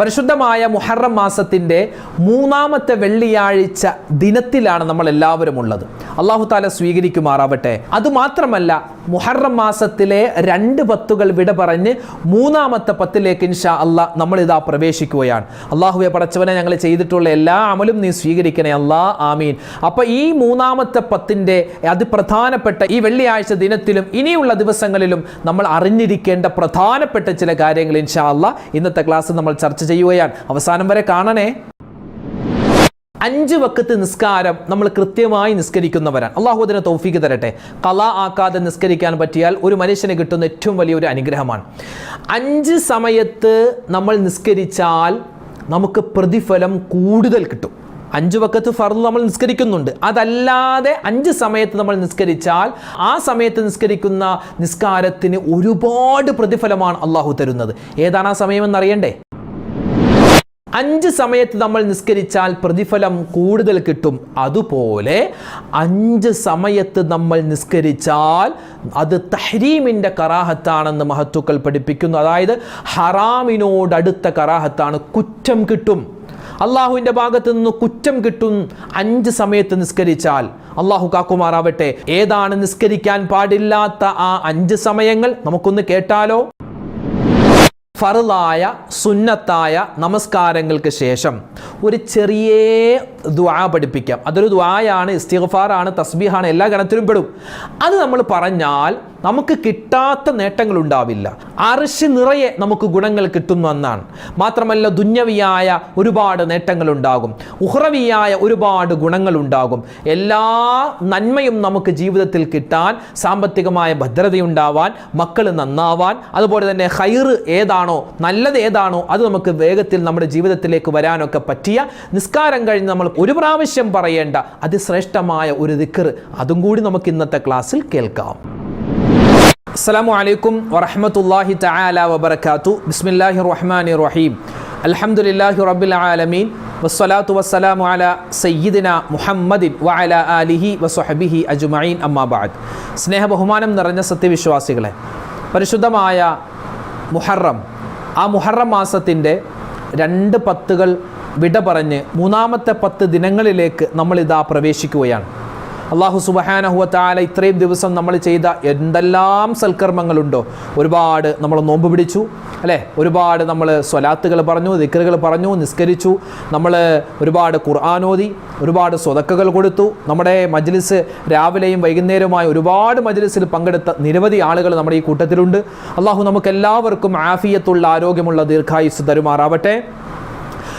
പരിശുദ്ധമായ മുഹറം മാസത്തിന്റെ മൂന്നാമത്തെ വെള്ളിയാഴ്ച ദിനത്തിലാണ് നമ്മൾ എല്ലാവരും ഉള്ളത്. അള്ളാഹു താല സ്വീകരിക്കുമാറാവട്ടെ. അതുമാത്രമല്ല മുഹറം മാസത്തിലെ രണ്ട് പത്തുകൾ വിട പറഞ്ഞ് മൂന്നാമത്തെ പത്തിലേക്ക് ഇൻഷാ അല്ലാ നമ്മളിതാ പ്രവേശിക്കുകയാണ്. അള്ളാഹുവെ പടച്ചവനെ ഞങ്ങൾ ചെയ്തിട്ടുള്ള എല്ലാ അമലും നീ സ്വീകരിക്കണേ അല്ലാ ആമീൻ. അപ്പൊ ഈ മൂന്നാമത്തെ പത്തിന്റെ അതിപ്രധാനപ്പെട്ട ഈ വെള്ളിയാഴ്ച ദിനത്തിലും ഇനിയുള്ള ദിവസങ്ങളിലും നമ്മൾ അറിഞ്ഞിരിക്കേണ്ട പ്രധാനപ്പെട്ട ചില കാര്യങ്ങൾ ഇൻഷാ അല്ല ഇന്നത്തെ ക്ലാസ് നമ്മൾ ചർച്ച ചെയ്യുകയാണ്. അവസാനം വരെ കാണണേ. അഞ്ച് വക്കത്ത് നിസ്കാരം നമ്മൾ കൃത്യമായി നിസ്കരിക്കുന്നവരാണ്. അള്ളാഹു അതിനെ തൗഫീക്ക് തരട്ടെ. കല ആക്കാതെ നിസ്കരിക്കാൻ പറ്റിയാൽ ഒരു മനുഷ്യന് കിട്ടുന്ന ഏറ്റവും വലിയൊരു അനുഗ്രഹമാണ്. അഞ്ച് സമയത്ത് നമ്മൾ നിസ്കരിച്ചാൽ നമുക്ക് പ്രതിഫലം കൂടുതൽ കിട്ടും. അഞ്ച് വക്കത്ത് ഫർദ് നമ്മൾ നിസ്കരിക്കുന്നുണ്ട്. അതല്ലാതെ അഞ്ച് സമയത്ത് നമ്മൾ നിസ്കരിച്ചാൽ ആ സമയത്ത് നിസ്കരിക്കുന്ന നിസ്കാരത്തിന് ഒരുപാട് പ്രതിഫലമാണ് അള്ളാഹു തരുന്നത്. ഏതാണ് ആ സമയമെന്ന് അറിയണ്ടേ? അഞ്ച് സമയത്ത് നമ്മൾ നിസ്കരിച്ചാൽ പ്രതിഫലം കൂടുതൽ കിട്ടും. അതുപോലെ അഞ്ച് സമയത്ത് നമ്മൾ നിസ്കരിച്ചാൽ അത് തഹരീമിന്റെ കറാഹത്താണെന്ന് മഹത്തുക്കൾ പഠിപ്പിക്കുന്നു. അതായത് ഹറാമിനോടടുത്ത കറാഹത്താണ് കുറ്റം കിട്ടും. അള്ളാഹുവിന്റെ ഭാഗത്ത് നിന്ന് കുറ്റം കിട്ടും അഞ്ച് സമയത്ത് നിസ്കരിച്ചാൽ. അള്ളാഹു കാക്കുമാറാവട്ടെ. ഏതാണ് നിസ്കരിക്കാൻ പാടില്ലാത്ത ആ അഞ്ച് സമയങ്ങൾ? നമുക്കൊന്ന് കേട്ടാലോ? ഫറുലായ സുന്നത്തായ നമസ്കാരങ്ങൾക്ക് ശേഷം ഒരു ചെറിയ ദ്വാ പഠിപ്പിക്കാം. അതൊരു ദ്വായാണ് ഇസ്തിഗ്ഫാറാണ് തസ്ബീഹാണ് എല്ലാ ഗണത്തിലും പെടും. അത് നമ്മൾ പറഞ്ഞാൽ നമുക്ക് കിട്ടാത്ത നേട്ടങ്ങൾ ഉണ്ടാവില്ല അറിശ് നിറയെ നമുക്ക് ഗുണങ്ങൾ കിട്ടുന്നു എന്നാണ് മാത്രമല്ല ദുന്യവിയായ ഒരുപാട് നേട്ടങ്ങൾ ഉണ്ടാകും ഉഹ്റവിയായ ഒരുപാട് ഗുണങ്ങൾ ഉണ്ടാകും എല്ലാ നന്മയും നമുക്ക് ജീവിതത്തിൽ കിട്ടാൻ സാമ്പത്തികമായ ഭദ്രതയുണ്ടാവാൻ മക്കൾ നന്നാവാൻ അതുപോലെ തന്നെ ഹൈറ് ഏതാണോ നല്ലത് ഏതാണോ അത് നമുക്ക് വേഗത്തിൽ നമ്മുടെ ജീവിതത്തിലേക്ക് വരാനൊക്കെ പറ്റിയ നിസ്കാരം കഴിഞ്ഞ് നമ്മൾ ഒരു പ്രാവശ്യം പറയേണ്ട അതിശ്രേഷ്ഠമായ ഒരു ദിക്കർ അതും കൂടി നമുക്ക് ഇന്നത്തെ ക്ലാസ്സിൽ കേൾക്കാം. അസ്സലാമു അലൈക്കും വറഹമത്തല്ലാഹി തആല വബറകാതു ബിസ്മില്ലാഹി റഹ്മാൻ റഹീം. അൽഹംദുലില്ലാഹി റബ്ബിൽ ആലമീൻ. വസ്സലാത്തു വസ്സലാമു അല സയ്യിദിന മുഹമ്മദിൻ വഅല ആലിഹി വസ്വഹബിഹി അജ്മഈൻ. അമ്മാബാദ് സ്നേഹ ബഹുമാനം നിറഞ്ഞ സത്യവിശ്വാസികളെ പരിശുദ്ധമായ മുഹറം ആ മുഹറം മാസത്തിന്റെ രണ്ട് പത്തുകൾ വിട പറഞ്ഞ് മൂന്നാമത്തെ പത്ത് ദിനങ്ങളിലേക്ക് നമ്മളിതാ പ്രവേശിക്കുകയാണ്. അള്ളാഹു സുബഹാനഹുവത്താല ഇത്രയും ദിവസം നമ്മൾ ചെയ്ത എന്തെല്ലാം സൽക്കർമ്മങ്ങളുണ്ടോ? ഒരുപാട് നമ്മൾ നോമ്പ് പിടിച്ചു അല്ലേ? ഒരുപാട് നമ്മൾ സ്വലാത്തുകൾ പറഞ്ഞു ദിക്കറുകൾ പറഞ്ഞു നിസ്കരിച്ചു. നമ്മൾ ഒരുപാട് ഖുർആാനോദി ഒരുപാട് സ്വതക്കകൾ കൊടുത്തു. നമ്മുടെ മജ്ലിസ് രാവിലെയും വൈകുന്നേരവുമായി ഒരുപാട് മജ്ലിസിൽ പങ്കെടുത്ത നിരവധി ആളുകൾ നമ്മുടെ ഈ കൂട്ടത്തിലുണ്ട്. അള്ളാഹു നമുക്കെല്ലാവർക്കും ആഫിയത്തുള്ള ആരോഗ്യമുള്ള ദീർഘായുസ് തരുമാറാവട്ടെ.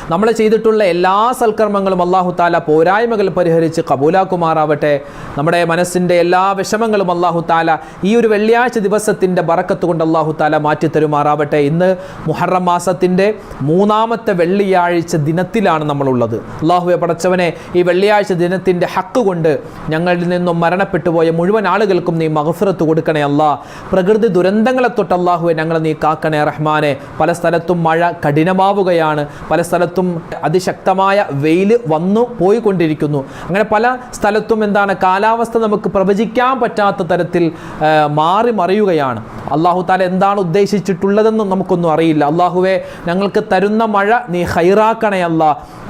നമ്മൾ ചെയ്തിട്ടുള്ള എല്ലാ സൽക്കർമ്മങ്ങളും അള്ളാഹു താല പോരായ്മകൾ പരിഹരിച്ച് കബൂലാക്കുമാറാവട്ടെ. നമ്മുടെ മനസ്സിന്റെ എല്ലാ വിഷമങ്ങളും അള്ളാഹു താല ഈ ഒരു വെള്ളിയാഴ്ച ദിവസത്തിന്റെ ബറക്കത്ത് കൊണ്ട് അള്ളാഹു താല മാറ്റിത്തരുമാറാവട്ടെ. ഇന്ന് മുഹറം മാസത്തിന്റെ മൂന്നാമത്തെ വെള്ളിയാഴ്ച ദിനത്തിലാണ് നമ്മളുള്ളത്. അള്ളാഹുവെ പടച്ചവനെ ഈ വെള്ളിയാഴ്ച ദിനത്തിന്റെ ഹക്ക് കൊണ്ട് ഞങ്ങളിൽ നിന്നും മരണപ്പെട്ടു പോയ മുഴുവൻ ആളുകൾക്കും നീ മഹഫിറത്ത് കൊടുക്കണേ അല്ല പ്രകൃതി ദുരന്തങ്ങളെ തൊട്ട് അള്ളാഹുവെ ഞങ്ങളെ നീ കാക്കണേ റഹ്മാനെ. പല സ്ഥലത്തും മഴ കഠിനമാവുകയാണ്. പല സ്ഥലത്തും അതിശക്തമായ വെയിൽ വന്നു പോയിക്കൊണ്ടിരിക്കുന്നു. അങ്ങനെ പല സ്ഥലത്തും എന്താണ് കാലാവസ്ഥ നമുക്ക് പ്രവചിക്കാൻ പറ്റാത്ത തരത്തിൽ മാറി മറിയുകയാണ്. അള്ളാഹു താല എന്താണ് ഉദ്ദേശിച്ചിട്ടുള്ളതെന്നും നമുക്കൊന്നും അറിയില്ല. അള്ളാഹുവെ ഞങ്ങൾക്ക് തരുന്ന മഴ നീ ഹൈറാക്കണയല്ല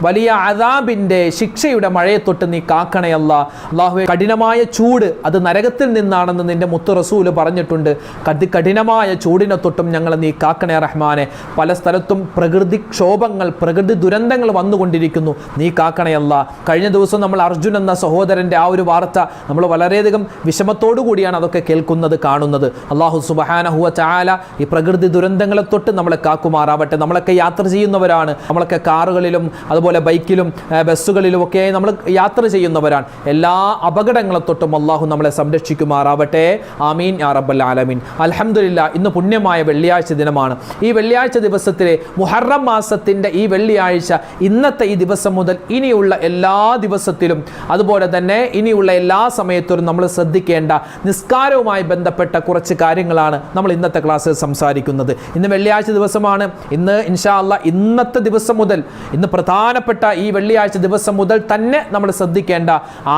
വലിയ അതാബിന്റെ ശിക്ഷയുടെ മഴയെ തൊട്ട് നീ കാക്കണയല്ല അള്ളാഹുവെ കഠിനമായ ചൂട് അത് നരകത്തിൽ നിന്നാണെന്ന് നിന്റെ മുത്തു റസൂൽ പറഞ്ഞിട്ടുണ്ട്. കതി കഠിനമായ ചൂടിനെ തൊട്ടും ഞങ്ങളെ നീ കാക്കണേ റഹ്മാനെ. പല സ്ഥലത്തും പ്രകൃതിക്ഷോഭങ്ങൾ പ്രകൃതി പ്രകൃതി ദുരന്തങ്ങൾ വന്നുകൊണ്ടിരിക്കുന്നു. നീ കാക്കണയല്ല. കഴിഞ്ഞ ദിവസം നമ്മൾ അർജുൻ എന്ന സഹോദരന്റെ ആ ഒരു വാർത്ത നമ്മൾ വളരെയധികം വിഷമത്തോടു കൂടിയാണ് അതൊക്കെ കേൾക്കുന്നത് കാണുന്നത്. അള്ളാഹു സുബഹാനഹുവ ചാല ഈ പ്രകൃതി ദുരന്തങ്ങളെ തൊട്ട് നമ്മളെ കാക്കുമാറാവട്ടെ. നമ്മളൊക്കെ യാത്ര ചെയ്യുന്നവരാണ്. നമ്മളൊക്കെ കാറുകളിലും അതുപോലെ ബൈക്കിലും ബസ്സുകളിലും ഒക്കെ നമ്മൾ യാത്ര ചെയ്യുന്നവരാണ്. എല്ലാ അപകടങ്ങളെ തൊട്ടും അള്ളാഹു നമ്മളെ സംരക്ഷിക്കുമാറാവട്ടെ. ആമീൻ യാ റബ്ബൽ ആലമീൻ. അലഹമില്ല ഇന്ന് പുണ്യമായ വെള്ളിയാഴ്ച ദിനമാണ്. ഈ വെള്ളിയാഴ്ച ദിവസത്തിലെ മുഹറം മാസത്തിന്റെ ഈ വെള്ളി വെള്ളിയാഴ്ച ഇന്നത്തെ ഈ ദിവസം മുതൽ ഇനിയുള്ള എല്ലാ ദിവസത്തിലും. അതുപോലെ തന്നെ ഇനിയുള്ള എല്ലാ സമയത്തും നമ്മൾ ശ്രദ്ധിക്കേണ്ട നിസ്കാരവുമായി ബന്ധപ്പെട്ട കുറച്ച് കാര്യങ്ങളാണ് നമ്മൾ ഇന്നത്തെ ക്ലാസ്സിൽ സംസാരിക്കുന്നത്. ഇന്ന് വെള്ളിയാഴ്ച ദിവസമാണ്. ഇന്ന് ഇൻഷാ അല്ല ഇന്നത്തെ ദിവസം മുതൽ ഇന്ന് പ്രധാനപ്പെട്ട ഈ വെള്ളിയാഴ്ച ദിവസം മുതൽ തന്നെ നമ്മൾ ശ്രദ്ധിക്കേണ്ട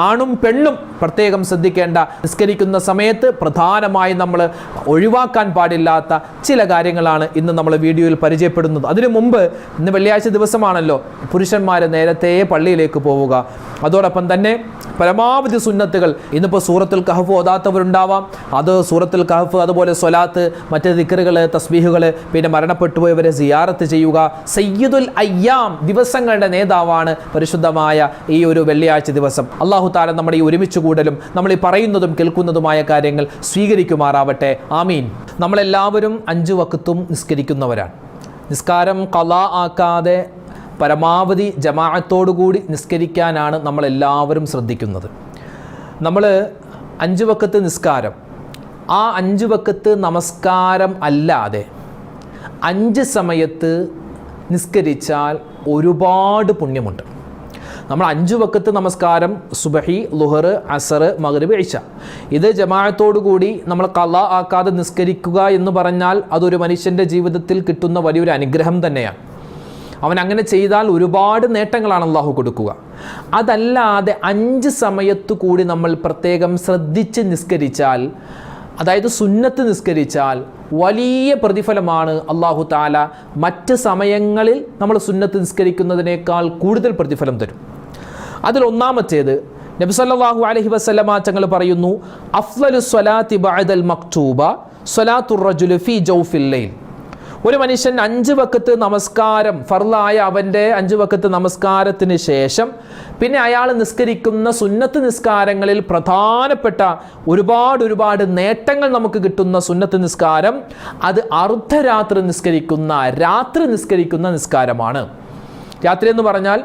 ആണും പെണ്ണും പ്രത്യേകം ശ്രദ്ധിക്കേണ്ട നിസ്കരിക്കുന്ന സമയത്ത് പ്രധാനമായി നമ്മൾ ഒഴിവാക്കാൻ പാടില്ലാത്ത ചില കാര്യങ്ങളാണ് ഇന്ന് നമ്മൾ വീഡിയോയിൽ പരിചയപ്പെടുന്നത്. അതിനു മുമ്പ് ഇന്ന് വെള്ളിയാഴ്ച ദിവസമാണല്ലോ പുരുഷന്മാർ നേരത്തെ പള്ളിയിലേക്ക് പോവുക. അതോടൊപ്പം തന്നെ പരമാവധി സുന്നത്തുകൾ ഇന്നിപ്പോൾ സൂറത്തുൽ കഹഫ് ഓതാത്തവരുണ്ടാവാം. അത് സൂറത്തുൽ കഹഫ് അതുപോലെ സ്വലാത്ത് മറ്റ് ദിക്കറുകൾ തസ്ബീഹുകൾ പിന്നെ മരണപ്പെട്ടുപോയവരെ സിയാറത്ത് ചെയ്യുക. സയ്യിദുൽ അയ്യാം ദിവസങ്ങളുടെ നേതാവാണ് പരിശുദ്ധമായ ഈ ഒരു വെള്ളിയാഴ്ച ദിവസം. അള്ളാഹു താരം നമ്മുടെ ഈ ഒരുമിച്ച് കൂടലും നമ്മൾ ഈ പറയുന്നതും കേൾക്കുന്നതുമായ കാര്യങ്ങൾ സ്വീകരിക്കുമാറാവട്ടെ. ആമീൻ. നമ്മളെല്ലാവരും അഞ്ചു വക്കത്തും നിസ്കരിക്കുന്നവരാണ്. നിസ്കാരം കല ആക്കാതെ പരമാവധി ജമാഅത്തോടുകൂടി നിസ്കരിക്കാനാണ് നമ്മളെല്ലാവരും ശ്രദ്ധിക്കുന്നത്. നമ്മൾ അഞ്ച് വക്കത്ത് നിസ്കാരം ആ അഞ്ച് വക്കത്ത് നമസ്കാരം അല്ലാതെ അഞ്ച് സമയത്ത് നിസ്കരിച്ചാൽ ഒരുപാട് പുണ്യമുണ്ട്. നമ്മൾ അഞ്ച് വക്കത്ത് നമസ്കാരം സുബഹി ലുഹർ അസർ മഗ്രിബ് ഇഷ. ഇത് ജമാഅത്തോടുകൂടി നമ്മൾ കല ആക്കാതെ നിസ്കരിക്കുക എന്ന് പറഞ്ഞാൽ അതൊരു മനുഷ്യന്റെ ജീവിതത്തിൽ കിട്ടുന്ന വലിയൊരു അനുഗ്രഹം തന്നെയാണ്. അവൻ അങ്ങനെ ചെയ്താൽ ഒരുപാട് നേട്ടങ്ങളാണ് അള്ളാഹു കൊടുക്കുക. അതല്ലാതെ അഞ്ച് സമയത്തു കൂടി നമ്മൾ പ്രത്യേകം ശ്രദ്ധിച്ച് നിസ്കരിച്ചാൽ അതായത് സുന്നത്ത് നിസ്കരിച്ചാൽ വലിയ പ്രതിഫലമാണ് അള്ളാഹു താല മറ്റ് സമയങ്ങളിൽ നമ്മൾ സുന്നത്ത് നിസ്കരിക്കുന്നതിനേക്കാൾ കൂടുതൽ പ്രതിഫലം തരും. അതിൽ ഒന്നാമത്തേത് നബി സല്ലല്ലാഹു അലൈഹി വസല്ലമ തങ്ങൾ പറയുന്നു അഫ്ലലു സ്വലാത്തി ബഅദൽ മക്തൂബ സ്വലാത്തുർ റജുലു ഫി ജൗഫിൽ ലൈൽ. ഒരു മനുഷ്യൻ അഞ്ച് വക്കത്ത് നമസ്കാരം ഫർലായ അവന്റെ അഞ്ച് വക്കത്ത് നമസ്കാരത്തിന് ശേഷം പിന്നെ അയാൾ നിസ്കരിക്കുന്ന സുന്നത്ത് നിസ്കാരങ്ങളിൽ പ്രധാനപ്പെട്ട ഒരുപാട് ഒരുപാട് നേട്ടങ്ങൾ നമുക്ക് കിട്ടുന്ന സുന്നത്ത് നിസ്കാരം അത് അർദ്ധരാത്രി നിസ്കരിക്കുന്ന രാത്രി നിസ്കരിക്കുന്ന നിസ്കാരമാണ്. രാത്രി എന്ന് പറഞ്ഞാൽ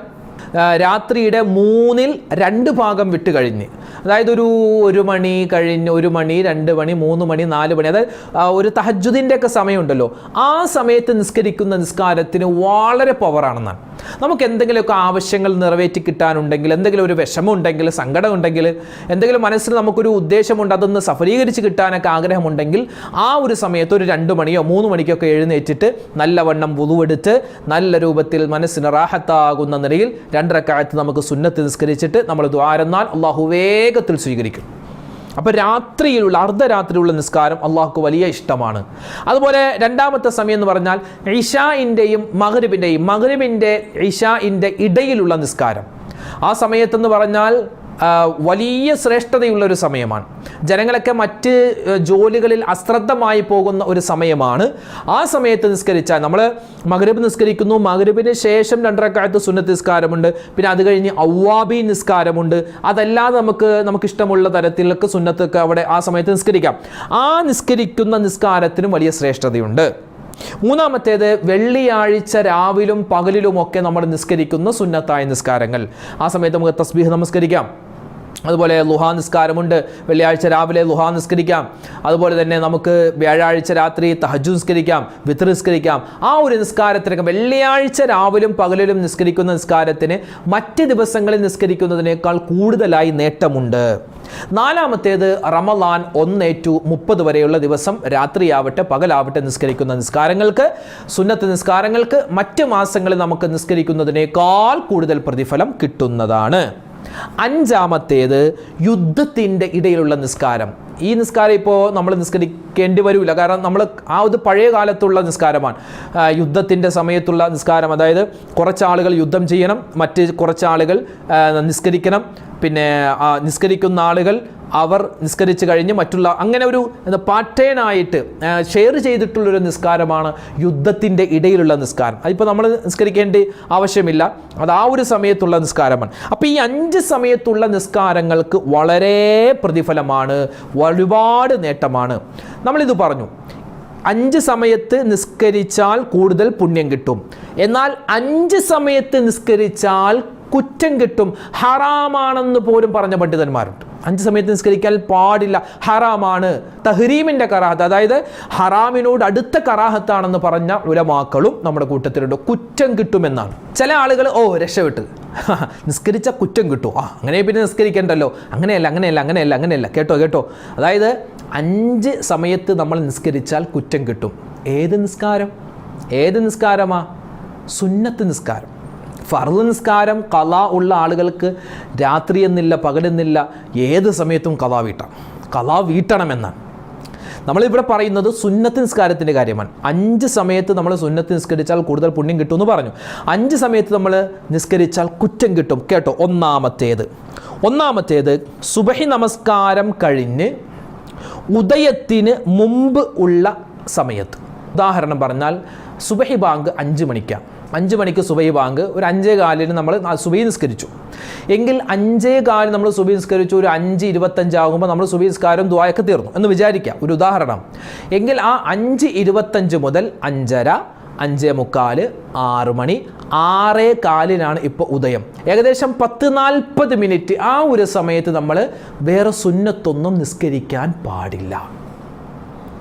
രാത്രിയുടെ മൂന്നിൽ രണ്ട് ഭാഗം വിട്ട് കഴിഞ്ഞ്. അതായത് ഒരു ഒരു മണി കഴിഞ്ഞ് ഒരു മണി രണ്ട് മണി മൂന്ന് മണി നാല് മണി. അതായത് ഒരു തഹജുദിന്റെ ഒക്കെ സമയമുണ്ടല്ലോ. ആ സമയത്ത് നിസ്കരിക്കുന്ന നിസ്കാരത്തിന് വളരെ പവറാണെന്നാണ് നമുക്ക് എന്തെങ്കിലുമൊക്കെ ആവശ്യങ്ങൾ നിറവേറ്റി കിട്ടാനുണ്ടെങ്കിൽ എന്തെങ്കിലും ഒരു വിഷമം ഉണ്ടെങ്കിൽ സങ്കടം ഉണ്ടെങ്കിൽ എന്തെങ്കിലും മനസ്സിൽ നമുക്കൊരു ഉദ്ദേശമുണ്ട് അതൊന്ന് സഫലീകരിച്ച് കിട്ടാനൊക്കെ ആഗ്രഹമുണ്ടെങ്കിൽ ആ ഒരു സമയത്ത് ഒരു രണ്ട് മണിയോ മൂന്ന് മണിക്കൊക്കെ എഴുന്നേറ്റിട്ട് നല്ലവണ്ണം വുതുവെടുത്ത് നല്ല രൂപത്തിൽ മനസ്സിന് റാഹത്താകുന്ന നിലയിൽ രണ്ടരക്കാലത്ത് നമുക്ക് സുന്നത്ത് നിസ്കരിച്ചിട്ട് നമ്മൾ ദ്വാരന്നാൽ അള്ളാഹു വേഗത്തിൽ സ്വീകരിക്കും. അപ്പോൾ രാത്രിയിലുള്ള അർദ്ധരാത്രിയിലുള്ള നിസ്കാരം അള്ളാഹുക്ക് വലിയ ഇഷ്ടമാണ്. അതുപോലെ രണ്ടാമത്തെ സമയം എന്ന് പറഞ്ഞാൽ ഇഷായിന്റെയും മഹരിബിന്റെയും മഹരിബിന്റെ ഇഷായിന്റെ ഇടയിലുള്ള നിസ്കാരം. ആ സമയത്തെന്ന് പറഞ്ഞാൽ വലിയ ശ്രേഷ്ഠതയുള്ള ഒരു സമയമാണ്. ജനങ്ങളൊക്കെ മറ്റ് ജോലികളിൽ അശ്രദ്ധമായി പോകുന്ന ഒരു സമയമാണ്. ആ സമയത്ത് നിസ്കരിച്ചാൽ നമ്മൾ മകരബ് നിസ്കരിക്കുന്നു. മകരബിന് ശേഷം രണ്ടരക്കാലത്ത് സുന്നത്ത് നിസ്കാരമുണ്ട്. പിന്നെ അത് കഴിഞ്ഞ് ഔവാബി നിസ്കാരമുണ്ട്. അതല്ലാതെ നമുക്ക് നമുക്ക് ഇഷ്ടമുള്ള തരത്തിലൊക്കെ സുന്നത്തൊക്കെ അവിടെ ആ സമയത്ത് നിസ്കരിക്കാം. ആ നിസ്കരിക്കുന്ന നിസ്കാരത്തിനും വലിയ ശ്രേഷ്ഠതയുണ്ട്. മൂന്നാമത്തേത് വെള്ളിയാഴ്ച രാവിലും പകലിലുമൊക്കെ നമ്മൾ നിസ്കരിക്കുന്ന സുന്നത്തായ നിസ്കാരങ്ങൾ. ആ സമയത്ത് നമുക്ക് തസ്ബീഹ് നമസ്കരിക്കാം. അതുപോലെ ലുഹാ നിസ്കാരമുണ്ട്. വെള്ളിയാഴ്ച രാവിലെ ലുഹാ നിസ്കരിക്കാം. അതുപോലെ തന്നെ നമുക്ക് വ്യാഴാഴ്ച രാത്രി തഹജു നിസ്കരിക്കാം വിത്ത് നിസ്കരിക്കാം. ആ ഒരു നിസ്കാരത്തിനൊക്കെ വെള്ളിയാഴ്ച രാവിലും പകലിലും നിസ്കരിക്കുന്ന നിസ്കാരത്തിന് മറ്റ് ദിവസങ്ങളിൽ നിസ്കരിക്കുന്നതിനേക്കാൾ കൂടുതലായി നേട്ടമുണ്ട്. നാലാമത്തേത് റമലാൻ ഒന്ന് ടു മുപ്പത് വരെയുള്ള ദിവസം രാത്രിയാവട്ടെ പകലാവട്ടെ നിസ്കരിക്കുന്ന നിസ്കാരങ്ങൾക്ക്. സുന്നത്ത് നിസ്കാരങ്ങൾക്ക് മറ്റ് മാസങ്ങളിൽ നമുക്ക് നിസ്കരിക്കുന്നതിനേക്കാൾ കൂടുതൽ പ്രതിഫലം കിട്ടുന്നതാണ്. അഞ്ചാമത്തേത് യുദ്ധത്തിന്റെ ഇടയിലുള്ള നിസ്കാരം. ഈ നിസ്കാരം ഇപ്പോൾ നമ്മൾ നിസ്കരിക്കേണ്ടി വരില്ല കാരണം നമ്മൾ ആ ഒരു പഴയ കാലത്തുള്ള നിസ്കാരമാണ്. യുദ്ധത്തിന്റെ സമയത്തുള്ള നിസ്കാരം. അതായത് കുറച്ചാളുകൾ യുദ്ധം ചെയ്യണം മറ്റ് കുറച്ചാളുകൾ നിസ്കരിക്കണം. പിന്നെ നിസ്കരിക്കുന്ന ആളുകൾ അവർ നിസ്കരിച്ച് കഴിഞ്ഞ് മറ്റുള്ള അങ്ങനെ ഒരു പാറ്റേൺ ആയിട്ട് ഷെയർ ചെയ്തിട്ടുള്ളൊരു നിസ്കാരമാണ് യുദ്ധത്തിന്റെ ഇടയിലുള്ള നിസ്കാരം. അതിപ്പോൾ നമ്മൾ നിസ്കരിക്കേണ്ട ആവശ്യമില്ല. അത് ആ ഒരു സമയത്തുള്ള നിസ്കാരമാണ്. അപ്പോൾ ഈ അഞ്ച് സമയത്തുള്ള നിസ്കാരങ്ങൾക്ക് വളരെ പ്രതിഫലമാണ് ഒരുപാട് നേട്ടമാണ്. നമ്മളിത് പറഞ്ഞു. അഞ്ച് സമയത്ത് നിസ്കരിച്ചാൽ കൂടുതൽ പുണ്യം കിട്ടും. എന്നാൽ അഞ്ച് സമയത്ത് നിസ്കരിച്ചാൽ കുറ്റം കിട്ടും ഹറാമാണെന്ന് പോലും പറഞ്ഞ പണ്ഡിതന്മാരുണ്ട്. അഞ്ച് സമയത്ത് നിസ്കരിക്കാൻ പാടില്ല ഹറാമാണ്. തഹ്രീമിന്റെ കറാഹത്ത് അതായത് ഹറാമിനോട് അടുത്ത കറാഹത്താണെന്ന് പറഞ്ഞ ഉലമാക്കളും നമ്മുടെ കൂട്ടത്തിലുണ്ട്. കുറ്റം കിട്ടുമെന്നാണ്. ചില ആളുകൾ ഓ രക്ഷപ്പെട്ട്. നിസ്കരിച്ച കുറ്റം കിട്ടും. ആ അങ്ങനെ പിന്നെ നിസ്കരിക്കണ്ടല്ലോ. അങ്ങനെയല്ല അങ്ങനെയല്ല അങ്ങനെയല്ല അങ്ങനെയല്ല. കേട്ടോ കേട്ടോ. അതായത് അഞ്ച് സമയത്ത് നമ്മൾ നിസ്കരിച്ചാൽ കുറ്റം കിട്ടും. ഏത് നിസ്കാരം? ഏത് നിസ്കാരമാ? സുന്നത്ത് നിസ്കാരം. ഫർദ് നിസ്കാരം കല ഉള്ള ആളുകൾക്ക് രാത്രി എന്നില്ല പകലെന്നില്ല ഏത് സമയത്തും കല വീട്ടാം. കല വീട്ടണമെന്നാണ്. നമ്മളിവിടെ പറയുന്നത് സുന്നത്ത് നിസ്കാരത്തിന്റെ കാര്യമാണ്. അഞ്ച് സമയത്ത് നമ്മൾ സുന്നത്ത് നിസ്കരിച്ചാൽ കൂടുതൽ പുണ്യം കിട്ടുമെന്ന് പറഞ്ഞു. അഞ്ച് സമയത്ത് നമ്മൾ നിസ്കരിച്ചാൽ കുറ്റം കിട്ടും. കേട്ടോ ഒന്നാമത്തേത്. ഒന്നാമത്തേത് സുബഹി നമസ്കാരം കഴിഞ്ഞ് ഉദയത്തിന് മുമ്പ് ഉള്ള സമയത്ത്. ഉദാഹരണം പറഞ്ഞാൽ സുബഹി ബാങ്ക് അഞ്ച് മണിക്കാണ്. അഞ്ച് മണിക്ക് സുബൈ ബാങ്ക് ഒരു അഞ്ചേ കാലിന് നമ്മൾ സുബൈ നിസ്കരിച്ചു. എങ്കിൽ അഞ്ചേ കാലിന് നമ്മൾ സുബൈ നിസ്കരിച്ചു ഒരു അഞ്ച് ഇരുപത്തഞ്ചാകുമ്പോൾ നമ്മൾ സുബൈ നിസ്കാരം ദ്വായൊക്കെ തീർന്നു. എന്ന് വിചാരിക്കാം ഒരു ഉദാഹരണം. എങ്കിൽ ആ അഞ്ച് ഇരുപത്തഞ്ച് മുതൽ അഞ്ചര അഞ്ചേ മുക്കാൽ ആറ് മണി ആറേ കാലിനാണ് ഇപ്പോൾ ഉദയം. ഏകദേശം പത്ത് നാൽപ്പത് മിനിറ്റ് ആ ഒരു സമയത്ത് നമ്മൾ വേറെ സുന്നത്തൊന്നും നിസ്കരിക്കാൻ പാടില്ല.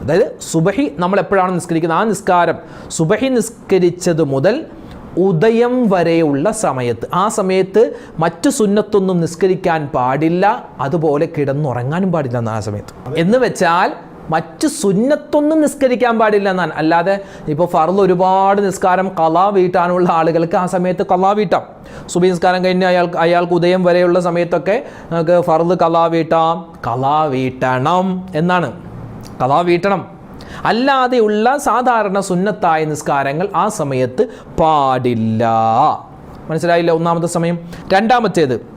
അതായത് സുബഹി നമ്മൾ എപ്പോഴാണ് നിസ്കരിക്കുന്നത്? ആ നിസ്കാരം. സുബഹി നിസ്കരിച്ചത് മുതൽ ഉദയം വരെയുള്ള സമയത്ത്. ആ സമയത്ത് മറ്റു സുന്നത്തൊന്നും നിസ്കരിക്കാൻ പാടില്ല. അതുപോലെ കിടന്നുറങ്ങാനും പാടില്ല എന്ന് ആ സമയത്ത്. എന്ന് വെച്ചാൽ മറ്റ് സുന്നത്തൊന്നും നിസ്കരിക്കാൻ പാടില്ല എന്നാണ്. അല്ലാതെ ഇപ്പോൾ ഫറുൽ ഒരുപാട് നിസ്കാരം കലാ വീട്ടാനുള്ള ആളുകൾക്ക് ആ സമയത്ത് കലാ വീട്ടാം. സുബി നിസ്കാരം കഴിഞ്ഞ് അയാൾക്ക് അയാൾക്ക് ഉദയം വരെയുള്ള സമയത്തൊക്കെ നമുക്ക് ഫർദ് കലാ വീട്ടാം. കലാ വീട്ടണം എന്നാണ്. കലാ വീട്ടണം. അല്ലാതെയുള്ള സാധാരണ സുന്നത്തായ നിസ്കാരങ്ങൾ ആ സമയത്ത് പാടില്ല. മനസ്സിലായില്ല ഒന്നാമത്തെ സമയം. രണ്ടാമത്തേത്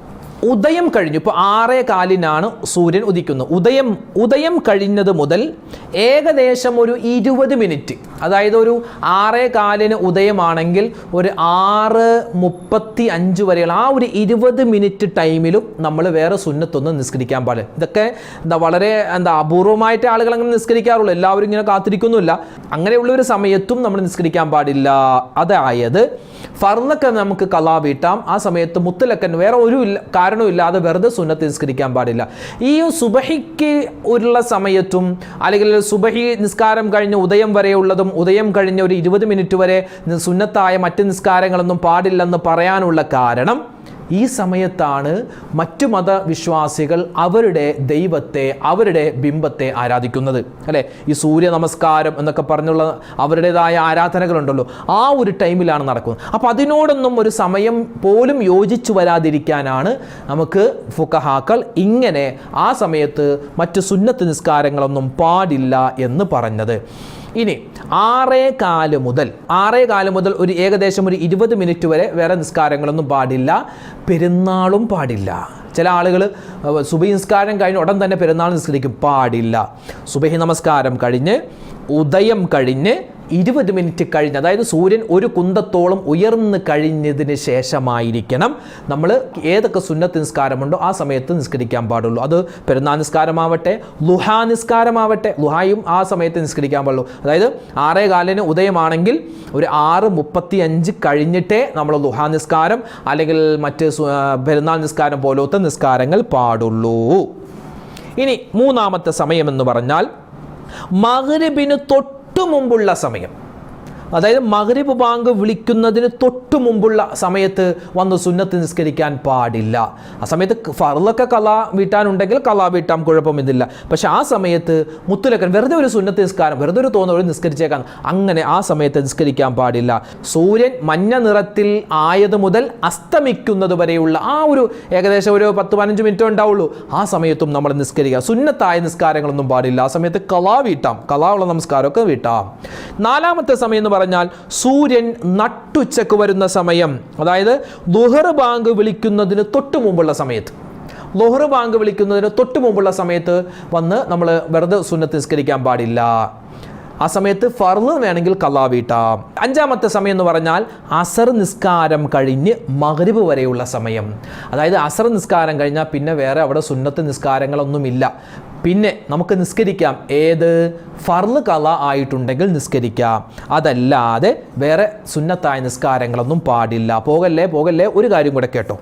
ഉദയം കഴിഞ്ഞു. ഇപ്പോൾ ആറേ കാലിനാണ് സൂര്യൻ ഉദിക്കുന്നത് ഉദയം ഉദയം കഴിഞ്ഞത് മുതൽ ഏകദേശം ഒരു ഇരുപത് മിനിറ്റ്. അതായത് ഒരു ആറേ കാലിന് ഉദയമാണെങ്കിൽ ഒരു ആറ് മുപ്പത്തി അഞ്ച് വരെയുള്ള ആ ഒരു ഇരുപത് മിനിറ്റ് ടൈമിലും നമ്മൾ വേറെ സുന്നത്തൊന്നും നിസ്കരിക്കാൻ പാടില്ല. ഇതൊക്കെ എന്താ വളരെ എന്താ അപൂർവമായിട്ട് ആളുകൾ അങ്ങനെ നിസ്കരിക്കാറുള്ളൂ. എല്ലാവരും ഇങ്ങനെ കാത്തിരിക്കുന്നില്ല അങ്ങനെയുള്ള ഒരു സമയത്തും നമ്മൾ നിസ്കരിക്കാൻ പാടില്ല. അതായത് ഫർന്നൊക്കെ നമുക്ക് കലാ വീട്ടാം. ആ സമയത്ത് മുത്തലക്കൻ വേറെ ഒരു ഇല്ല കാരണമില്ലാതെ വെറുതെ സുന്നത്ത് നിസ്കരിക്കാൻ പാടില്ല. ഈ സുബഹിക്ക് ഉള്ള സമയത്തും അല്ലെങ്കിൽ സുബഹി നിസ്കാരം കഴിഞ്ഞ് ഉദയം വരെയുള്ളതും ഉദയം കഴിഞ്ഞ് ഒരു ഇരുപത് മിനിറ്റ് വരെ സുന്നത്തായ മറ്റ് നിസ്കാരങ്ങളൊന്നും പാടില്ലെന്ന് പറയാനുള്ള കാരണം ഈ സമയത്താണ് മറ്റു മതവിശ്വാസികൾ അവരുടെ ദൈവത്തെ അവരുടെ ബിംബത്തെ ആരാധിക്കുന്നത്. അല്ലേ? ഈ സൂര്യ നമസ്കാരം എന്നൊക്കെ പറഞ്ഞുള്ള അവരുടേതായ ആരാധനകളുണ്ടല്ലോ. ആ ഒരു ടൈമിലാണ് നടക്കുന്നത്. അപ്പോൾ അതിനോടൊന്നും ഒരു സമയം പോലും യോജിച്ചു വരാതിരിക്കാനാണ് നമുക്ക് ഫുക്കഹാക്കൾ ഇങ്ങനെ ആ സമയത്ത് മറ്റ് സുന്നത്ത് നിസ്കാരങ്ങളൊന്നും പാടില്ല എന്ന് പറഞ്ഞത്. ഇനി ആറേ കാൽ മുതൽ ആറേ കാൽ മുതൽ ഒരു ഏകദേശം ഒരു ഇരുപത് മിനിറ്റ് വരെ വേറെ നിസ്കാരങ്ങളൊന്നും പാടില്ല പെരുന്നാളും പാടില്ല. ചില ആളുകൾ സുബഹി നിസ്കാരം കഴിഞ്ഞ് ഉടൻ തന്നെ പെരുന്നാൾ നിസ്കരിക്കും പാടില്ല. സുബഹി നമസ്കാരം കഴിഞ്ഞ് ഉദയം കഴിഞ്ഞ് ഇരുപത് മിനിറ്റ് കഴിഞ്ഞ് അതായത് സൂര്യൻ ഒരു കുന്തത്തോളം ഉയർന്നു കഴിഞ്ഞതിന് ശേഷമായിരിക്കണം നമ്മൾ ഏതൊക്കെ സുന്നത്ത് നിസ്കാരമുണ്ടോ ആ സമയത്ത് നിസ്കരിക്കാൻ പാടുള്ളൂ. അത് പെരുന്നാൾ നിസ്കാരമാവട്ടെ ലുഹാ നിസ്കാരമാവട്ടെ ലുഹായും ആ സമയത്ത് നിസ്കരിക്കാൻ പാടുള്ളൂ. അതായത് ആറേ കാലിന് ഉദയമാണെങ്കിൽ ഒരു ആറ് മുപ്പത്തി അഞ്ച് കഴിഞ്ഞിട്ടേ നമ്മൾ ലുഹാ നിസ്കാരം അല്ലെങ്കിൽ മറ്റ് പെരുന്നാൾ നിസ്കാരം പോലത്തെ നിസ്കാരങ്ങൾ പാടുള്ളൂ. ഇനി മൂന്നാമത്തെ സമയം എന്ന് പറഞ്ഞാൽ മകരബിന് തൊട്ടു മുമ്പുള്ള സമയം അതായത് മഗ്രിബ് ബാങ്ക് വിളിക്കുന്നതിന് തൊട്ടു മുമ്പുള്ള സമയത്ത് വന്ന് സുന്നത്ത് നിസ്കരിക്കാൻ പാടില്ല. ആ സമയത്ത് ഫറലൊക്കെ കല വീട്ടാനുണ്ടെങ്കിൽ കല വീട്ടാം കുഴപ്പമില്ല പക്ഷേ ആ സമയത്ത് മുത്തുലക്കൻ വെറുതെ ഒരു സുന്നത്ത് നിസ്കാരം വെറുതെ ഒരു തോന്നൽ നിസ്കരിച്ചേക്കാൻ അങ്ങനെ ആ സമയത്ത് നിസ്കരിക്കാൻ പാടില്ല. സൂര്യൻ മഞ്ഞ നിറത്തിൽ ആയത് മുതൽ അസ്തമിക്കുന്നത് വരെയുള്ള ആ ഒരു ഏകദേശം ഒരു പത്ത് പതിനഞ്ച് മിനിറ്റ് ഉണ്ടാവുള്ളൂ. ആ സമയത്തും നമ്മൾ നിസ്കരിക്കുക. സുന്നത്തായ നിസ്കാരങ്ങളൊന്നും പാടില്ല. ആ സമയത്ത് കലാ വീട്ടാം കലാ ഉള്ള നമസ്കാരമൊക്കെ വീട്ടാം. നാലാമത്തെ സമയം എന്ന് പറഞ്ഞാൽ സൂര്യൻ നട്ടുച്ചക്ക് വരുന്ന സമയം അതായത് ദുഹർ ബാങ്ക് വിളിക്കുന്നതിന് തൊട്ട് മുമ്പുള്ള സമയത്ത്. ദുഹർ ബാങ്ക് വിളിക്കുന്നതിന് തൊട്ട് മുമ്പുള്ള സമയത്ത് വന്ന് നമ്മൾ വെറുതെ സുന്നത്ത് നിസ്കരിക്കാൻ പാടില്ല. ആ സമയത്ത് ഫർൾ വേണമെങ്കിൽ കലാവീട്ടാം അഞ്ചാമത്തെ സമയം എന്ന് പറഞ്ഞാൽ അസർ നിസ്കാരം കഴിഞ്ഞ് മഗ്രിബ് വരെയുള്ള സമയം. അതായത് അസർ നിസ്കാരം കഴിഞ്ഞാൽ പിന്നെ വേറെ അവിടെ സുന്നത്ത് നിസ്കാരങ്ങളൊന്നുമില്ല. പിന്നെ നമുക്ക് നിസ്കരിക്കാം. ഏത്? ഫർൾ കല ആയിട്ടുണ്ടെങ്കിൽ നിസ്കരിക്കാം. അതല്ലാതെ വേറെ സുന്നത്തായ നിസ്കാരങ്ങളൊന്നും പാടില്ല. പോകല്ലേ പോകല്ലേ? ഒരു കാര്യം കൂടെ കേട്ടോ.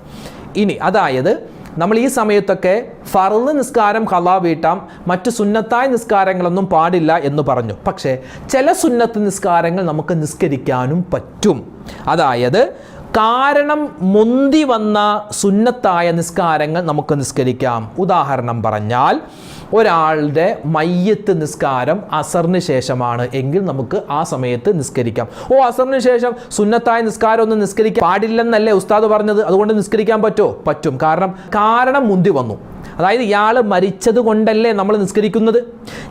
ഇനി അതായത് നമ്മൾ ഈ സമയത്തൊക്കെ ഫർൾ നിസ്കാരം കലാ വീട്ടാം മറ്റു സുന്നത്തായ നിസ്കാരങ്ങളൊന്നും പാടില്ല എന്ന് പറഞ്ഞു. പക്ഷേ ചില സുന്നത്ത് നിസ്കാരങ്ങൾ നമുക്ക് നിസ്കരിക്കാനും പറ്റും. അതായത് കാരണം മുന്തി വന്ന സുന്നത്തായ നിസ്കാരങ്ങൾ നമുക്ക് നിസ്കരിക്കാം. ഉദാഹരണം പറഞ്ഞാൽ ഒരാളുടെ മയ്യത്ത് നിസ്കാരം അസറിന് ശേഷമാണ് എങ്കിൽ നമുക്ക് ആ സമയത്ത് നിസ്കരിക്കാം. ഓ അസറിന് ശേഷം സുന്നത്തായ നിസ്കാരം ഒന്നും നിസ്കരിക്കാൻ പാടില്ലെന്നല്ലേ ഉസ്താദ് പറഞ്ഞത്? അതുകൊണ്ട് നിസ്കരിക്കാൻ പറ്റുമോ പറ്റും. കാരണം കാരണം മുന്തി വന്നു. അതായത് ഇയാൾ മരിച്ചത് കൊണ്ടല്ലേ നമ്മൾ നിസ്കരിക്കുന്നത്?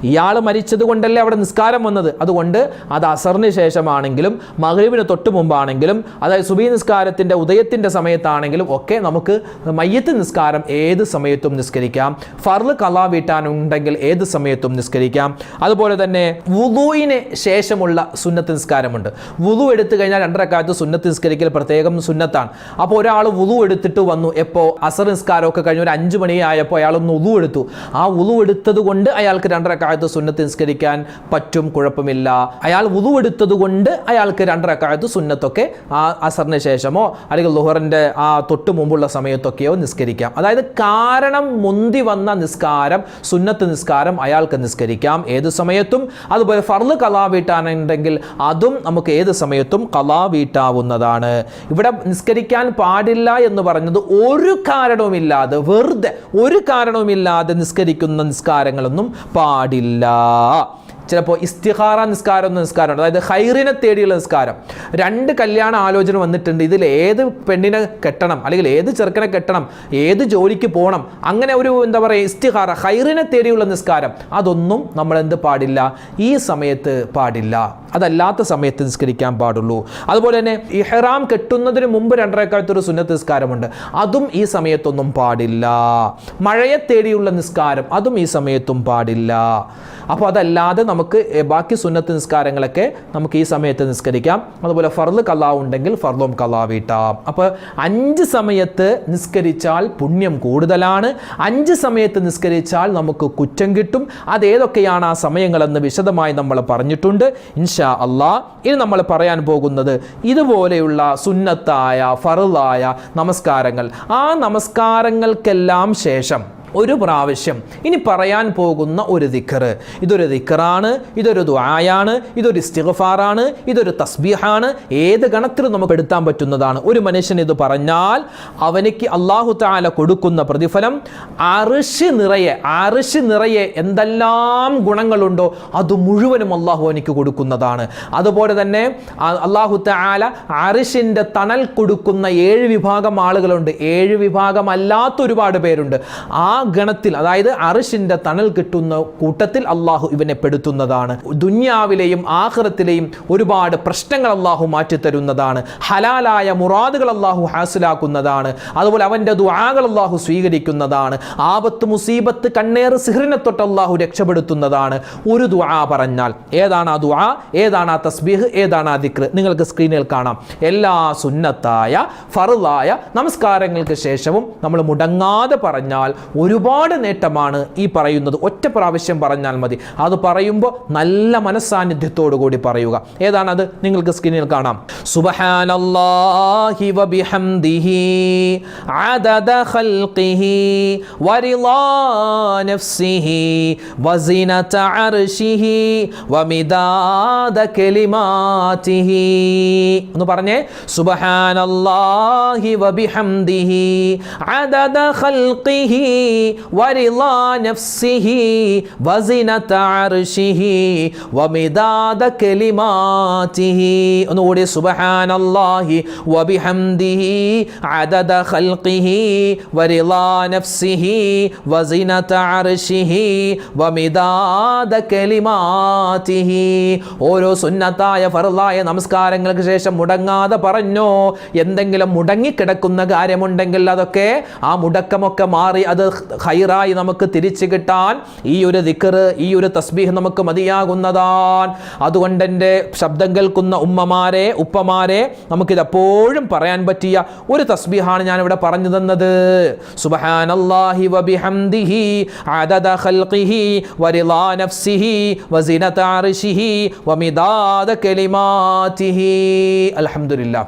ഇയാൾ മരിച്ചത് കൊണ്ടല്ലേ അവിടെ നിസ്കാരം വന്നത്? അതുകൊണ്ട് അത് അസറിന് ശേഷമാണെങ്കിലും മകരുവിന് തൊട്ട് മുമ്പാണെങ്കിലും അതായത് സുബി നിസ്കാരത്തിന്റെ ഉദയത്തിന്റെ സമയത്താണെങ്കിലും ഒക്കെ നമുക്ക് മയ്യത്ത് നിസ്കാരം ഏത് സമയത്തും നിസ്കരിക്കാം. ഫർൾ കലാ വീട്ടാനുണ്ടെങ്കിൽ ഏത് സമയത്തും നിസ്കരിക്കാം. അതുപോലെ തന്നെ വുദുവിന് ശേഷമുള്ള സുന്നത്ത് നിസ്കാരമുണ്ട്. വുദു എടുത്തു കഴിഞ്ഞാൽ രണ്ടരക്കാലത്ത് സുന്നത്ത് നിസ്കരിക്കൽ പ്രത്യേകം സുന്നത്താണ്. അപ്പോൾ ഒരാൾ വുദു എടുത്തിട്ട് വന്നു. എപ്പോൾ അസർ നിസ്കാരമൊക്കെ കഴിഞ്ഞ് ഒരു അഞ്ച് മണിയായപ്പോൾ അയാൾ അയാളൊന്ന് ഉളു എടുത്തു. ആ ഉളു എടുത്തത് കൊണ്ട് അയാൾക്ക് രണ്ടരക്കാലത്ത് സുന്നത്ത് നിസ്കരിക്കാൻ പറ്റും കുഴപ്പമില്ല. അയാൾ ഉളു എടുത്തത് കൊണ്ട് അയാൾക്ക് രണ്ടരക്കാലത്ത് സുന്നത്തൊക്കെ ആ അസറിന് ശേഷമോ അല്ലെങ്കിൽ ലുഹറിന്റെ ആ തൊട്ട് മുമ്പുള്ള സമയത്തൊക്കെയോ നിസ്കരിക്കാം. അതായത് കാരണം മുന്തി വന്ന നിസ്കാരം സുന്നത്ത് നിസ്കാരം അയാൾക്ക് നിസ്കരിക്കാം. ഏത് സമയത്തും. അതുപോലെ ഫർൾ കലാ വീട്ടാനുണ്ടെങ്കിൽ അതും നമുക്ക് ഏത് സമയത്തും കലാ വീട്ടാവുന്നതാണ്. ഇവിടെ നിസ്കരിക്കാൻ പാടില്ല എന്ന് പറഞ്ഞത് ഒരു കാരണവുമില്ലാതെ വെറുതെ ഒരു കാരണവുമില്ലാതെ നിസ്കരിക്കുന്ന നിസ്കാരങ്ങളൊന്നും പാടില്ല. ചിലപ്പോൾ ഇസ്തിഹാറ നിസ്കാരം എന്ന നിസ്കാരമുണ്ട്. അതായത് ഹൈറിനെ തേടിയുള്ള നിസ്കാരം. രണ്ട് കല്യാണ ആലോചന വന്നിട്ടുണ്ട്. ഇതിൽ ഏത് പെണ്ണിനെ കെട്ടണം അല്ലെങ്കിൽ ഏത് ചെറുക്കനെ കെട്ടണം ഏത് ജോലിക്ക് പോകണം അങ്ങനെ ഒരു എന്താ പറയുക ഇസ്തിഹാറ ഹൈറിനെ തേടിയുള്ള നിസ്കാരം. അതൊന്നും നമ്മൾ എന്ത് പാടില്ല? ഈ സമയത്ത് പാടില്ല. അതല്ലാത്ത സമയത്ത് നിസ്കരിക്കാൻ പാടുള്ളൂ. അതുപോലെ തന്നെ ഇഹ്റാം കെട്ടുന്നതിന് മുമ്പ് രണ്ടരക്കാലത്ത് ഒരു സുന്നത്ത് നിസ്കാരമുണ്ട്. അതും ഈ സമയത്തൊന്നും പാടില്ല. മഴയെ തേടിയുള്ള നിസ്കാരം അതും ഈ സമയത്തും പാടില്ല. അപ്പോൾ അതല്ലാതെ നമുക്ക് ബാക്കി സുന്നത്ത് നിസ്കാരങ്ങളൊക്കെ നമുക്ക് ഈ സമയത്ത് നിസ്കരിക്കാം. അതുപോലെ ഫർദ് കലാവ് ഉണ്ടെങ്കിൽ ഫർദും കലാവ് ഇട്ടാം അപ്പോൾ അഞ്ച് സമയത്ത് നിസ്കരിച്ചാൽ പുണ്യം കൂടുതലാണ്. അഞ്ച് സമയത്ത് നിസ്കരിച്ചാൽ നമുക്ക് കുറ്റം കിട്ടും. അതേതൊക്കെയാണ് ആ സമയങ്ങളെന്ന് വിശദമായി നമ്മൾ പറഞ്ഞിട്ടുണ്ട്. ഇൻഷാ അള്ളാ ഇനി നമ്മൾ പറയാൻ പോകുന്നത് ഇതുപോലെയുള്ള സുന്നത്തായ ഫറുതായ നമസ്കാരങ്ങൾ. ആ നമസ്കാരങ്ങൾക്കെല്ലാം ശേഷം ഒരു പ്രാവശ്യം. ഇനി പറയാൻ പോകുന്ന ഒരു ദിക്കറ് ഇതൊരു ദിക്കറാണ് ഇതൊരു ദ്വായാണ് ഇതൊരു ഇസ്തിഗ്ഫാറാണ് ഇതൊരു തസ്ബീഹാണ്. ഏത് ഗണത്തിൽ നമുക്ക് എടുത്താൻ പറ്റുന്നതാണ്? ഒരു മനുഷ്യൻ ഇത് പറഞ്ഞാൽ അവനിക്ക് അള്ളാഹു താല കൊടുക്കുന്ന പ്രതിഫലം അറിശ് നിറയെ അറിശ് നിറയെ എന്തെല്ലാം ഗുണങ്ങളുണ്ടോ അത് മുഴുവനും അള്ളാഹു എനിക്ക് കൊടുക്കുന്നതാണ്. അതുപോലെ തന്നെ അള്ളാഹു താല അറിശിന്റെ തണൽ കൊടുക്കുന്ന ഏഴ് വിഭാഗം ആളുകളുണ്ട്. ഏഴ് വിഭാഗമല്ലാത്ത ഒരുപാട് പേരുണ്ട്. ആ ഗണത്തിൽ അതായത് അറിഷിന്റെ തണൽ കിട്ടുന്ന കൂട്ടത്തിൽ അള്ളാഹു ഇവനെ പെടുത്തുന്നതാണ്. ദുന്യാവിലെയും ആഹ്റത്തിലെയും ഒരുപാട് പ്രശ്നങ്ങൾ അള്ളാഹു മാറ്റിത്തരുന്നതാണ് ഹലാലായ മുറാദുകൾ അള്ളാഹു ഹാസിലാക്കുന്നതാണ്. അതുപോലെ അവന്റെ ദുആകൾ അള്ളാഹു സ്വീകരിക്കുന്നതാണ്. ആപത്ത് മുസീബത്ത് കണ്ണേറ് സിഹ്റിനെ തൊട്ട് അള്ളാഹു രക്ഷപ്പെടുത്തുന്നതാണ്. ഒരു ദുആ പറഞ്ഞാൽ ഏതാണ് ആ ദുആ? ഏതാണ് ആ തസ്ബീഹ്? ഏതാണ് ആ ദിക്ർ നിങ്ങൾക്ക് സ്ക്രീനിൽ കാണാം. എല്ലാ സുന്നത്തായ ഫറുതായ നമസ്കാരങ്ങൾക്ക് ശേഷവും നമ്മൾ മുടങ്ങാതെ പറഞ്ഞാൽ ഒരുപാട് നേട്ടമാണ് ഈ പറയുന്നത് ഒറ്റ പ്രാവശ്യം പറഞ്ഞാൽ മതി അത് പറയുമ്പോൾ നല്ല മനസ്സാന്നിധ്യത്തോടു കൂടി പറയുക ഏതാണ് അത് നിങ്ങൾക്ക് സ്ക്രീനിൽ കാണാം സുബ്ഹാനല്ലാഹി വബിഹംദിഹി عدد خلقه ورضا نفسه وزنة عرشه ومداد كلماته ഒന്ന് പറഞ്ഞേ സുബ്ഹാനല്ലാഹി വബിഹംദിഹി عدد خلقه ورضا نفسه وزنة عرشه ومداد كلماته ഒന്നുകൂടി സുബ്ഹാനല്ലാഹി വബിഹംദിഹി عدد خلقه ورضا نفسه وزنة عرشه ومداد كلماته ഓരോ സുന്നത്തായ ഫറലായ നമസ്കാരങ്ങൾക്ക് ശേഷം മുടങ്ങാതെ പറഞ്ഞോ എന്തെങ്കിലും മുടങ്ങിക്കിടക്കുന്ന കാര്യമുണ്ടെങ്കിൽ അതൊക്കെ ആ മുടക്കമൊക്കെ മാറി അത് ഹൈറായി നമുക്ക് തിരിച്ചു കിട്ടാൻ ഈ ഒരു ദിക്കറ് ഈ ഒരു തസ്ബീഹ് നമുക്ക് മതിയാകുന്നതാണ്. അതുകൊണ്ട് എന്റെ ശബ്ദം കേൾക്കുന്ന ഉമ്മമാരെ ഉപ്പമാരെ നമുക്കിതെപ്പോഴും പറയാൻ പറ്റിയ ഒരു തസ്ബീഹാണ് ഞാൻ ഇവിടെ പറഞ്ഞു തന്നത്. സുബ്ഹാനല്ലാഹി വബിഹംദിഹി അദദ ഖൽഖിഹി വരിളാ നഫ്സിഹി അർശിഹി വമിദാദ കലിമാതിഹി അൽഹംദുലില്ലാ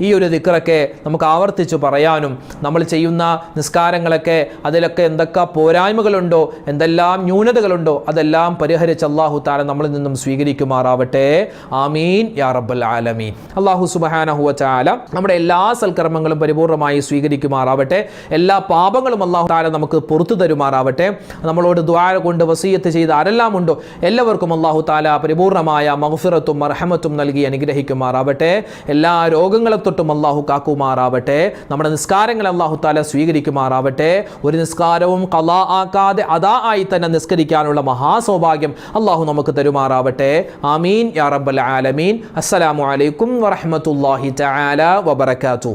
ഈ ഒരു ദിക്കറൊക്കെ നമുക്ക് ആവർത്തിച്ച് പറയാനും നമ്മൾ ചെയ്യുന്ന നിസ്കാരങ്ങളൊക്കെ അതിലൊക്കെ എന്തൊക്കെ പോരായ്മകളുണ്ടോ എന്തെല്ലാം ന്യൂനതകളുണ്ടോ അതെല്ലാം പരിഹരിച്ച് അള്ളാഹു താല നമ്മളിൽ നിന്നും സ്വീകരിക്കുമാറാവട്ടെ. ആമീൻ. യാ റബ്ബൽ ആലമീൻ. അള്ളാഹു സുബഹാനഹുവ ചാല നമ്മുടെ എല്ലാ സൽക്കർമ്മങ്ങളും പരിപൂർണമായി സ്വീകരിക്കുമാറാവട്ടെ. എല്ലാ പാപങ്ങളും അള്ളാഹു താല നമുക്ക് പുറത്തു തരുമാറാവട്ടെ. നമ്മളോട് ദ്വാര കൊണ്ട് വസീയത്ത് ചെയ്ത് ആരെല്ലാം ഉണ്ടോ എല്ലാവർക്കും അള്ളാഹു താല പരിപൂർണമായ മഹഫിറത്തും മർഹമത്തും നൽകി അനുഗ്രഹിക്കുമാറാവട്ടെ. എല്ലാ രോഗങ്ങളെ തൊട്ടും അള്ളാഹു കാക്കുമാറാവട്ടെ. നമ്മുടെ നിസ്കാരങ്ങൾ അള്ളാഹു താല സ്വീകരിക്കുമാറാവട്ടെ. ഒരു നിസ്കാരവും കലാ ആക്കാതെ അതാ ആയി തന്നെ നിസ്കരിക്കാനുള്ള മഹാസൗഭാഗ്യം അള്ളാഹു നമുക്ക് തരുമാറാവട്ടെ. ആമീൻ. യാ റബ്ബൽ ആലമീൻ. അസ്സലാമു അലൈക്കും വറഹ്മത്തുള്ളാഹി തആല വബറകാതുഹു.